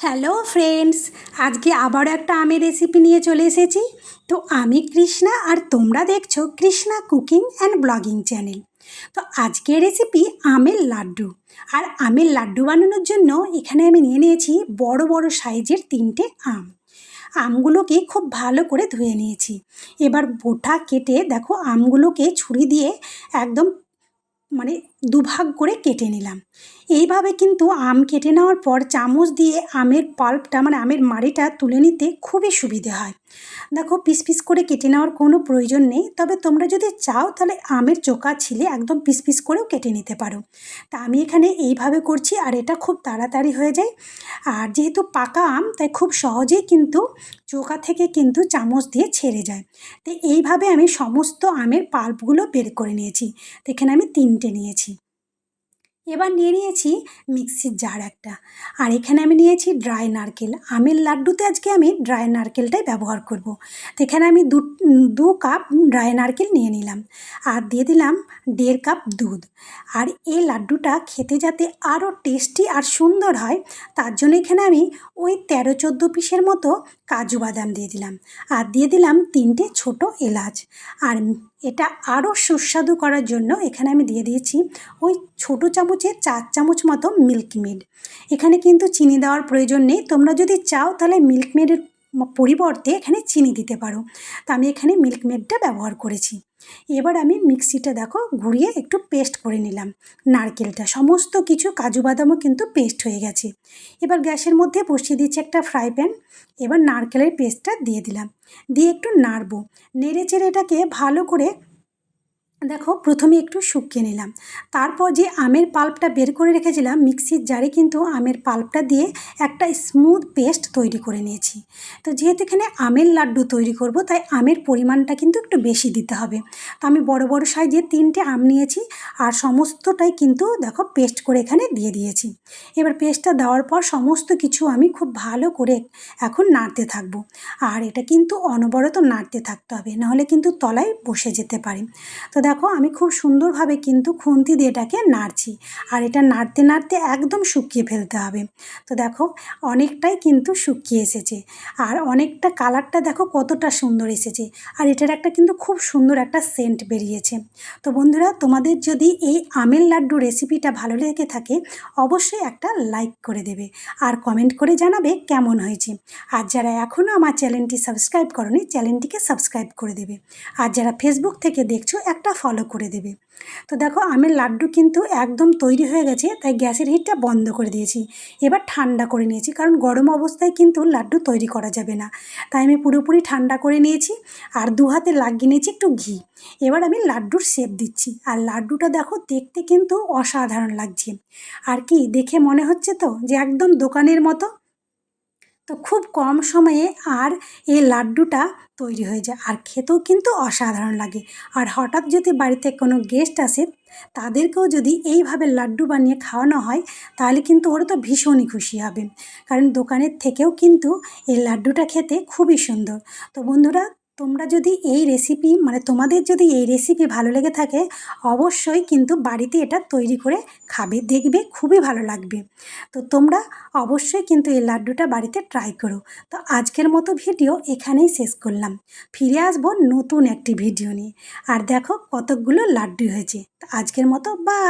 Hello friends, আজকে আবার একটা আমের রেসিপি নিয়ে চলে এসেছি। তো আমি কৃষ্ণা আর তোমরা দেখছ Krishna cooking and blogging channel. তো আজকের রেসিপি আমের লাড্ডু। আর আমের লাড্ডু বানানোর জন্য এখানে আমি নিয়ে নিয়েছি বড় বড় সাইজের তিনটে আম। আমগুলোকে খুব ভালো করে ধুয়ে নিয়েছি। এবার বোটা কেটে দেখো আমগুলোকে ছুরি দিয়ে একদম মানে দুভাগ করে কেটে নিলাম। এইভাবে কিন্তু আম কেটে নেওয়ার পর চামচ দিয়ে আমের পাল্পটা মানে আমের মাড়িটা তুলে নিতে খুবই সুবিধে হয়। দেখো, পিস পিস করে কেটে নেওয়ার কোনো প্রয়োজন নেই। তবে তোমরা যদি চাও, তাহলে আমের চোকা ছিলে একদম পিস পিস করেও কেটে নিতে পারো। তা আমি এখানে এইভাবে করছি, আর এটা খুব তাড়াতাড়ি হয়ে যায়। আর যেহেতু পাকা আম, তাই খুব সহজেই কিন্তু চোকা থেকে কিন্তু চামচ দিয়ে ছেড়ে যায়। তো এইভাবে আমি সমস্ত আমের পাল্পগুলো বের করে নিয়েছি। তো এখানে আমি তিনটে নিয়েছি। এবার নিয়ে নিয়েছি মিক্সির জার একটা। আর এখানে আমি নিয়েছি ড্রাই নারকেল। আমের লাড্ডুতে আজকে আমি ড্রাই নারকেলটাই ব্যবহার করব। তো এখানে আমি দু দু কাপ ড্রাই নারকেল নিয়ে নিলাম। আর দিয়ে দিলাম দেড় কাপ দুধ। আর এই লাড্ডুটা খেতে যাতে আরও টেস্টি আর সুন্দর হয়, তার জন্য এখানে আমি ওই তেরো চোদ্দ পিসের মতো কাজু বাদাম দিয়ে দিলাম। আর দিয়ে দিলাম তিনটে ছোট এলাচ। আর এটা আরও সুস্বাদু করার জন্য এখানে আমি দিয়ে দিয়েছি ওই ছোট চামচে চার চামচ মতো মিল্ক মেড। এখানে কিন্তু চিনি দেওয়ার প্রয়োজন নেই। তোমরা যদি চাও তাহলে মিল্ক মেডের পরিবর্তে এখানে চিনি দিতে পারো। তা আমি এখানে মিল্ক মেডটা ব্যবহার করেছি। এবার আমি মিক্সিটা দেখো ঘুরিয়ে একটু পেস্ট করে নিলাম। নারকেলটা, সমস্ত কিছু কাজু বাদামও কিন্তু পেস্ট হয়ে গেছে। এবার গ্যাসের মধ্যে বসিয়ে দিচ্ছি একটা ফ্রাই প্যান। এবার নারকেলের পেস্টটা দিয়ে দিলাম। দিয়ে একটু নাড়বো। নেড়ে চেড়ে এটাকে ভালো করে দেখো, প্রথমে একটু শুকিয়ে নিলাম। তারপর যে আমের পাল্পটা বের করে রেখেছিলাম, মিক্সির জারে কিন্তু আমের পাল্পটা দিয়ে একটা স্মুথ পেস্ট তৈরি করে নিয়েছি। তো যেহেতু এখানে আমের লাড্ডু তৈরি করব, তাই আমের পরিমাণটা কিন্তু একটু বেশি দিতে হবে। তো আমি বড় বড় সাইজে তিনটে আম নিয়েছি আর সমস্তটাই কিন্তু দেখো পেস্ট করে এখানে দিয়ে দিয়েছি। এবার পেস্টটা দেওয়ার পর সমস্ত কিছু আমি খুব ভালো করে এখন নাড়তে থাকব। আর এটা কিন্তু অনবরত নাড়তে থাকতে হবে, নাহলে কিন্তু তলায় বসে যেতে পারে। তো দেখো আমি খুব সুন্দরভাবে কিন্তু খুন্তি দিয়ে এটাকে নাড়ছি। আর এটা নাড়তে নাড়তে একদম শুকিয়ে ফেলতে হবে। তো দেখো অনেকটাই কিন্তু শুকিয়ে এসেছে। আর অনেকটা কালারটা দেখো কতটা সুন্দর এসেছে। আর এটার একটা কিন্তু খুব সুন্দর একটা সেন্ট বেরিয়েছে। তো বন্ধুরা, তোমাদের যদি এই আমের লাড্ডু রেসিপিটা ভালো লেগে থাকে, অবশ্যই একটা লাইক করে দেবে। আর কমেন্ট করে জানাবে কেমন হয়েছে। আর যারা এখনও আমার চ্যানেলটি সাবস্ক্রাইব করনি, চ্যানেলটিকে সাবস্ক্রাইব করে দেবে। আর যারা ফেসবুক থেকে দেখছ, একটা ফলো করে দেবে। তো দেখো, আমের লাড্ডু কিন্তু একদম তৈরি হয়ে গেছে, তাই গ্যাসের হিটটা বন্ধ করে দিয়েছি। এবার ঠান্ডা করে নিয়েছি, কারণ গরম অবস্থায় কিন্তু লাড্ডু তৈরি করা যাবে না। তাই আমি পুরোপুরি ঠান্ডা করে নিয়েছি, আর দু হাতে লাগিয়ে নিয়েছি একটু ঘি। এবার আমি লাড্ডুর শেপ দিচ্ছি, আর লাড্ডুটা দেখো, দেখতে কিন্তু অসাধারণ লাগছে। আর কি, দেখে মনে হচ্ছে তো, যে একদম দোকানের মতো? তো খুব কম সময়ে আর এই লাড্ডুটা তৈরি হয়ে যায়। আর খেতেও কিন্তু অসাধারণ লাগে। আর হঠাৎ যদি বাড়িতে কোনো গেস্ট আসে, তাদেরকেও যদি এইভাবে লাড্ডু বানিয়ে খাওয়ানো হয়, তাহলে কিন্তু ওরা তো ভীষণই খুশি হবে। কারণ দোকানের থেকেও কিন্তু এই লাড্ডুটা খেতে খুবই সুন্দর। তো বন্ধুরা তোমরা যদি এই রেসিপি মানে তোমাদের যদি এই রেসিপি ভালো লেগে থাকে, অবশ্যই কিন্তু বাড়িতে এটা তৈরি করে খাবে, দেখবে খুবই ভালো লাগবে। তো তোমরা অবশ্যই কিন্তু এই লাড্ডুটা বাড়িতে ট্রাই করো। তো আজকের মতো ভিডিও এখানেই শেষ করলাম। ফিরে আসব নতুন একটি ভিডিও নিয়ে। আর দেখো কতকগুলো লাড্ডু হয়েছে। তো আজকের মতো বা